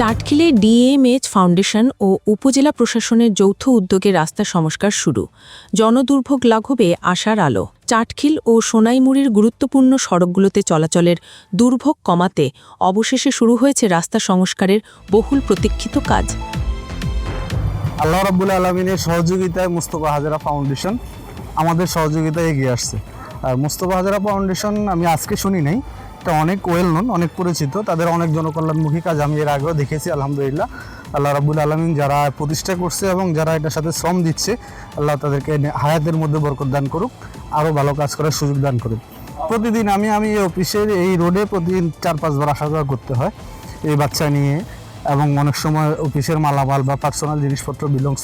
চাটখিলে ডিএমএইচ foundation ও উপজেলা প্রশাসনের যৌথ উদ্যোগে রাস্তা সংস্কার শুরু। জনদুর্ভোগ লাঘবে আশার আলো। চাটখিল ও সোনাইমুড়ির গুরুত্বপূর্ণ সড়কগুলোতে চলাচলের দুর্ভোগ কমাতে অবশেষে শুরু হয়েছে রাস্তা সংস্কারের বহুল প্রতীক্ষিত কাজ। আল্লাহ রাব্বুল আলমিনের সহযোগিতায় মুস্তফা হাজারা ফাউন্ডেশন আমাদের সহযোগিতায় এগিয়ে আসছে। আর মুস্তফা হাজারা ফাউন্ডেশন আমি আজকে শুনি নাই এটা অনেক ওয়েল নন অনেক পরিচিত। তাদের অনেক জনকল্যাণমুখী কাজ, আমি এর আগেও দেখেছি, আলহামদুলিল্লাহ। আল্লাহ রাব্বুল আলমিন যারা প্রতিষ্ঠা করছে এবং যারা এটার সাথে শ্রম দিচ্ছে, আল্লাহ তাদেরকে হায়াতের মধ্যে বরকত দান করুক, আরও ভালো কাজ করার সুযোগ দান করুক। প্রতিদিন আমি আমি এই অফিসের এই রোডে প্রতিদিন চার পাঁচবার আসা যাওয়া করতে হয়, এই বাচ্চা নিয়ে। এবং অনেক সময় অফিসের মালামাল বা পার্সোনাল জিনিসপত্র বিলংস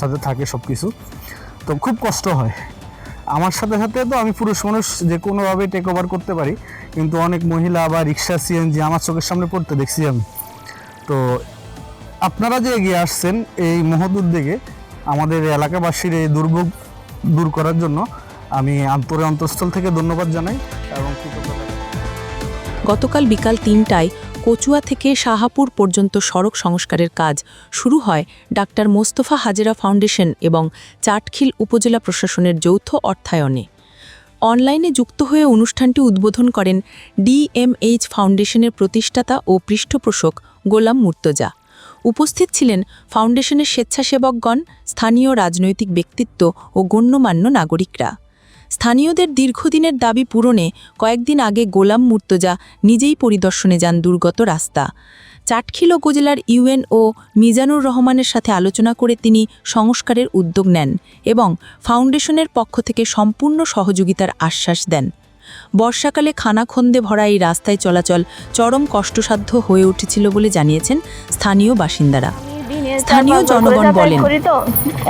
সাথে থাকে সব কিছু তো খুব কষ্ট হয়। আমার সাথে সাথে তো আমি পুরুষ মানুষ যে কোনোভাবে টেক ওভার করতে পারি, কিন্তু অনেক মহিলা বা রিক্সা সিএনজি আমার চোখের সামনে পড়তে দেখছি আমি। তো আপনারা যে এগিয়ে আসছেন এই মহৎ উদ্যোগে, আমাদের এলাকাবাসীর এই দুর্ভোগ দূর করার জন্য আমি আন্তরে অন্তঃস্থল থেকে ধন্যবাদ জানাই এবং কৃতজ্ঞতা গতকাল বিকাল তিনটায় কচুয়া থেকে শাহাপুর পর্যন্ত সড়ক সংস্কারের কাজ শুরু হয় ডাক্তার মোস্তফা হাজেরা ফাউন্ডেশন এবং চাটখিল উপজেলা প্রশাসনের যৌথ অর্থায়নে। অনলাইনে যুক্ত হয়ে অনুষ্ঠানটি উদ্বোধন করেন ডিএমএইচ ফাউন্ডেশনের প্রতিষ্ঠাতা ও পৃষ্ঠপোষক গোলাম মুর্তজা। উপস্থিত ছিলেন ফাউন্ডেশনের স্বেচ্ছাসেবকগণ, স্থানীয় রাজনৈতিক ব্যক্তিত্ব ও গণ্যমান্য নাগরিকরা। স্থানীয়দের দীর্ঘদিনের দাবি পূরণে কয়েকদিন আগে গোলাম মুর্তজা নিজেই পরিদর্শনে যান দুর্গত রাস্তা। চাটখিল উপজেলার ইউএন ও মিজানুর রহমানের সাথে আলোচনা করে তিনি সংস্কারের উদ্যোগ নেন এবং ফাউন্ডেশনের পক্ষ থেকে সম্পূর্ণ সহযোগিতার আশ্বাস দেন। বর্ষাকালে খানাখন্দে ভরা এই রাস্তায় চলাচল চরম কষ্টসাধ্য হয়ে উঠেছিল বলে জানিয়েছেন স্থানীয় বাসিন্দারা। স্থানীয় জনগণ বলেন।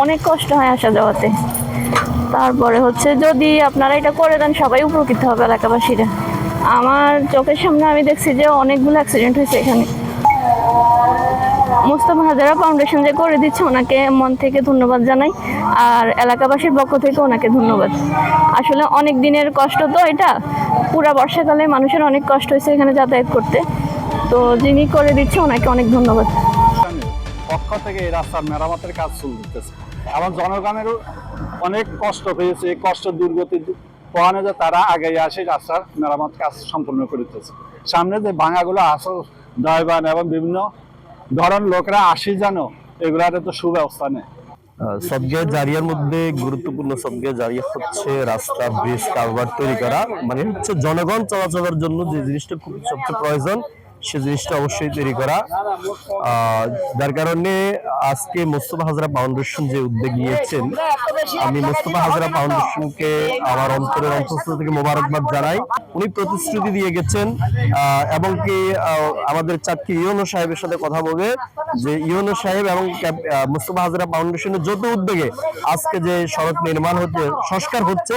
অনেক কষ্ট হয় আসা যাওয়াতে। তারপরে হচ্ছে যদি আপনারা এটা করে দেন, সবাই উপকৃত হবে এলাকাবাসীরা। আমার চোখের সামনে আমি দেখছি যে অনেকগুলো অ্যাক্সিডেন্ট হয়েছে এখানে। মোস্তফা হাজারা ফাউন্ডেশন যে করে দিচ্ছে, ওনাকে মন থেকে ধন্যবাদ জানাই। আর এলাকাবাসীর পক্ষ থেকে ওনাকে ধন্যবাদ। আসলে অনেক দিনের কষ্ট তো এটা। পুরা বর্ষাকালে মানুষের অনেক কষ্ট হয়েছে এখানে যাতায়াত করতে। তো যিনি করে দিচ্ছে, ওনাকে অনেক ধন্যবাদ। পক্ষ থেকে এই রাস্তার মেরামতের কাজ শুরু করতেছে। এবং জনগণেরও অনেক কষ্ট পেয়েছে কষ্ট দুর্গতি পোহানো যে তারা আগে আসে রাস্তার মেরামত কাজ সম্পূর্ণ করিতেছে সামনে যে ভাঙাগুলো আসল ড্রাইভার এবং বিভিন্ন ধরন লোকরা আসি যেন এগুলার তো সুব্যবস্থা নেই। সবগে জারিয়ার মধ্যে গুরুত্বপূর্ণ সবগে জারিয়া হচ্ছে রাস্তা ব্রিজ কারবার তৈরি করা। মানে হচ্ছে জনগণ চলাচলের জন্য যে জিনিসটা খুব সবচেয়ে প্রয়োজন সে জিনিসটা অবশ্যই তৈরি করা। যার কারণে আজকে মোস্তফা হাজরা ফাউন্ডেশন যে উদ্যোগ নিয়েছেন, আমি মোস্তফা হাজরা ফাউন্ডেশনকে আমার অন্তরের অন্তঃস্থল থেকে মোবারকবাদ জানাই। উনি প্রতিশ্রুতি দিয়ে গেছেন এবং কি আমাদের চাকরি ইয়নো সাহেবের সাথে কথা বলে যে ইউনো সাহেব এবং আহ, হাজরা ফাউন্ডেশনের যত উদ্যোগে আজকে যে সড়ক নির্মাণ হচ্ছে সংস্কার হচ্ছে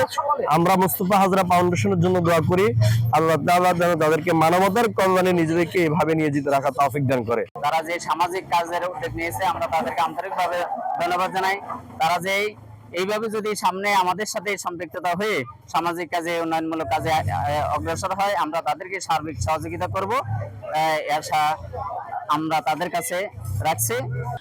আমরা মোস্তফা হাজরা ফাউন্ডেশনের জন্য দোয়া করি। আল্লাহ তাআলা যেন তাদেরকে মানবতার কল্যাণে নিজেদেরকে এভাবে নিয়োজিত রাখা তৌফিক দান করে। তারা যে সামাজিক কাজের উদ্যোগ নিয়েছে আমরা তাদেরকে আন্তরিকভাবে ধন্যবাদ জানাই। তারা যে এইভাবে যদি সামনে আমাদের সাথে সম্পৃক্ততা হয়ে সামাজিক কাজে উন্নয়নমূলক কাজে অগ্রসর হয় আমরা তাদেরকে সার্বিক সহযোগিতা করব। আশা আমরা তাদের কাছে রাখছি।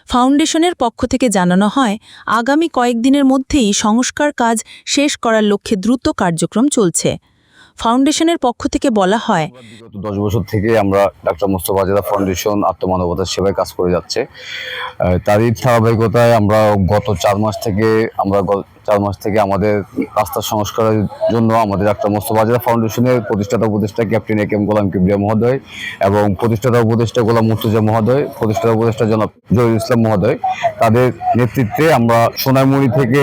ফাউন্ডেশনের পক্ষ থেকে জানানো হয়, আগামী কয়েকদিনের মধ্যেই সংস্কার কাজ শেষ করার লক্ষ্যে দ্রুত কার্যক্রম চলছে। ফাউন্ডেশনের পক্ষ থেকে বলা হয়। দশ বছর থেকে আমরা ডাক্তার মোস্তফা জেলা ফাউন্ডেশন আত্মমানবতার সেবায় কাজ করে যাচ্ছে। তারই ধারাবাহিকতায় আমরা গত চার মাস থেকে, আমরা চার মাস থেকে আমাদের রাস্তা সংস্কারের জন্য আমাদের ডাক্তার মোস্তফা জেলা ফাউন্ডেশনের প্রতিষ্ঠাতা উপদেষ্টা ক্যাপ্টেন এ কেম গোলাম কিবরিয়া মহোদয় এবং প্রতিষ্ঠাতা উপদেষ্টা গোলাম মুর্তুজা মহোদয়, প্রতিষ্ঠাতা উপদেষ্টা জনাব জহির ইসলাম মহোদয়, তাদের নেতৃত্বে আমরা সোনাইমুড়ি থেকে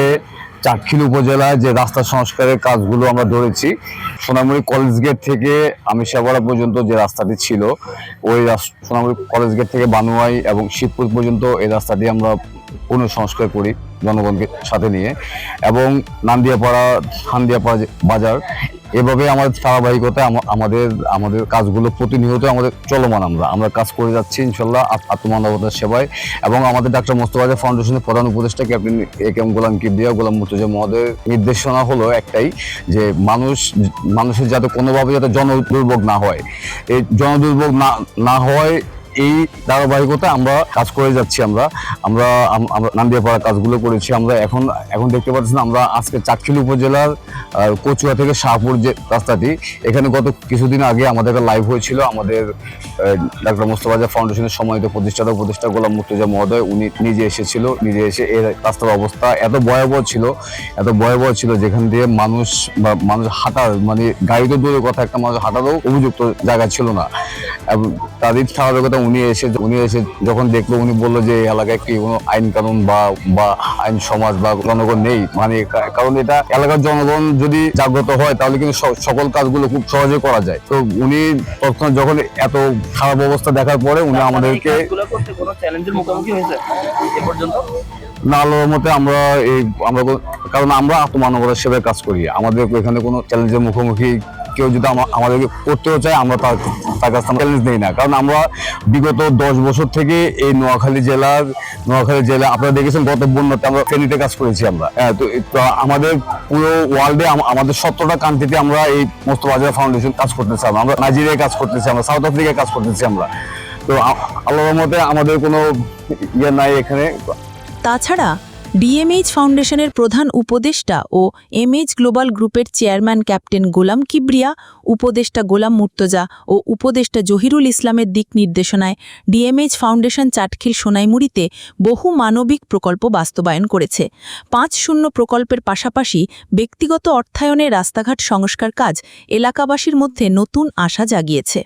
চাটখিল উপজেলায় যে রাস্তা সংস্কারের কাজগুলো আমরা ধরেছি, সোনামুড়ি কলেজ গেট থেকে আমিষাপাড়া পর্যন্ত যে রাস্তাটি ছিল, ওই সোনামুড়ি কলেজ গেট থেকে বানুয়াই এবং শিবপুর পর্যন্ত এই রাস্তাটি আমরা পুনঃসংস্কার করি জনগণকে সাথে নিয়ে এবং নান্দিয়াপাড়া, হান্দিয়াপাড়া বাজার এভাবে আমাদের ধারাবাহিকতায় আমা- আমাদের আমাদের কাজগুলো প্রতিনিয়ত আমাদের চলমান আমরা। আমরা কাজ করে যাচ্ছি ইনশাল্লাহ আত্মমানবতার সেবায়। এবং আমাদের ডাক্তার মোস্তফা ফাউন্ডেশনের প্রধান উপদেষ্টা ক্যাপ্টেন এ কেম গোলাম কিবরিয়া, গোলাম মুর্তজা মহোদয়ের নির্দেশনা হলো একটাই, যে মানুষ, মানুষের যাতে কোনোভাবে যাতে জন দুর্ভোগ না হয়। এই জন দুর্ভোগ না না হয় এই ধারাবাহিকতা আমরা কাজ করে যাচ্ছি আমরা। আমরা, আম- আমরা নান্দিয়াপাড়া কাজগুলো করেছি। আমরা এখন এখন দেখতে পাচ্ছি আমরা আজকে চাটখিল উপজেলার কচুয়া থেকে শাহপুর যে রাস্তাটি, এখানে গত কিছুদিন আগে আমাদের একটা লাইভ হয়েছিল। আমাদের ডাক্তার মোস্তফাজা ফাউন্ডেশনের সম্মানিত প্রতিষ্ঠাতা প্রতিষ্ঠা গোলাম মুর্তজা মহোদয়, উনি নিজে এসেছিল, নিজে এসে এর রাস্তার অবস্থা এত ভয়াবহ ছিল, এত ভয়াবহ ছিল যেখান দিয়ে মানুষ বা মানুষ হাঁটার মানে গাড়িতে দূরের কথা একটা মানুষ হাঁটারও উপযুক্ত জায়গা ছিল না। এবং তাদের স্বাভাবিকতা উনি এসে উনি এসে যখন দেখল উনি বলল যে এই এলাকায় কি কোনো আইন কানুন বা বা আইন সমাজ বা জনগণ নেই। মানে কারণ এটা এলাকার জনগণ যদি জাগ্রত হয় তাহলে কিন্তু সকল কাজগুলো খুব সহজে করা যায়। তো উনি তৎক্ষণাৎ যখন এত খারাপ অবস্থা দেখার পরে উনি আমাদেরকে কাজগুলো করতে কোনো চ্যালেঞ্জের মুখোমুখি হয়েছে এ পর্যন্ত? না আল্লাহর মতে আমরা এই আমরা কারণ আমরা আত্মমানবতার সেবায় কাজ করি। আমাদের এখানে কোনো চ্যালেঞ্জের মুখোমুখি কেউ যদি আমাদেরকে করতেও চায় আমরা তার তার কাছে চ্যালেঞ্জ নেই না। কারণ আমরা বিগত দশ বছর থেকে এই নোয়াখালী জেলার নোয়াখালী জেলা আপনারা দেখেছেন গত বন্যাতে আমরা ফেনীতে কাজ করেছি আমরা। হ্যাঁ, তো আমাদের পুরো ওয়ার্ল্ডে আমাদের সত্তরটা কান্ট্রিতে আমরা এই মোস্তফা হাজারা ফাউন্ডেশন কাজ করতেছি আমরা। আমরা নাইজেরিয়ায় কাজ করতেছি আমরা সাউথ আফ্রিকায় কাজ করতেছি আমরা। তো আল্লাহর মতে আমাদের কোনো ইয়ে নাই এখানে। তাছাড়া ডিএমএইচ ফাউন্ডেশনের প্রধান উপদেষ্টা ও এমএইচ গ্লোবাল গ্রুপের চেয়ারম্যান ক্যাপ্টেন গোলাম কিবরিয়া, উপদেষ্টা গোলাম মুর্তজা ও উপদেষ্টা জহিরুল ইসলামের দিক নির্দেশনায় ডিএমএইচ ফাউন্ডেশন চাটখিল সোনাইমুড়িতে বহু মানবিক প্রকল্প বাস্তবায়ন করেছে। পাঁচ শূন্য প্রকল্পের পাশাপাশি ব্যক্তিগত অর্থায়নে রাস্তাঘাট সংস্কার কাজ এলাকাবাসীর মধ্যে নতুন আশা জাগিয়েছে।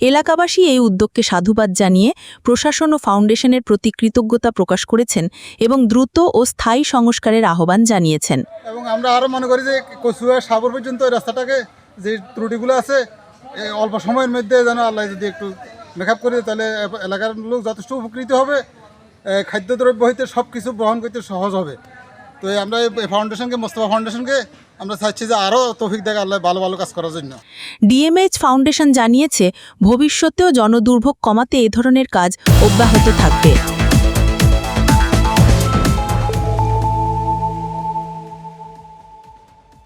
এলাকাবাসী এই উদ্যোগকে সাধুবাদ জানিয়ে প্রশাসন ও ফাউন্ডেশনের প্রতি কৃতজ্ঞতা প্রকাশ করেছেন এবং দ্রুত ও স্থায়ী সংস্কারের আহ্বান জানিয়েছেন। এবং আমরা আরও মনে করি যে কচুয়া সাগর পর্যন্ত এই রাস্তাটাকে যে ত্রুটিগুলো আছে অল্প সময়ের মধ্যে যেন আল্লাহ যদি একটু মেকআপ করে তাহলে এলাকার লোক যথেষ্ট উপকৃত হবে। খাদ্যদ্রব্য হইতে সব কিছু গ্রহণ করতে সহজ হবে। তো আমরা এই ফাউন্ডেশনকে মোস্তফা ফাউন্ডেশনকে আমরা চাইছি যে আরও তৌফিক দেখা আল্লাহ ভালো ভালো কাজ করার জন্য। ডিএমএইচ ফাউন্ডেশন জানিয়েছে, ভবিষ্যতেও জনদুর্ভোগ কমাতে এ ধরনের কাজ অব্যাহত থাকবে।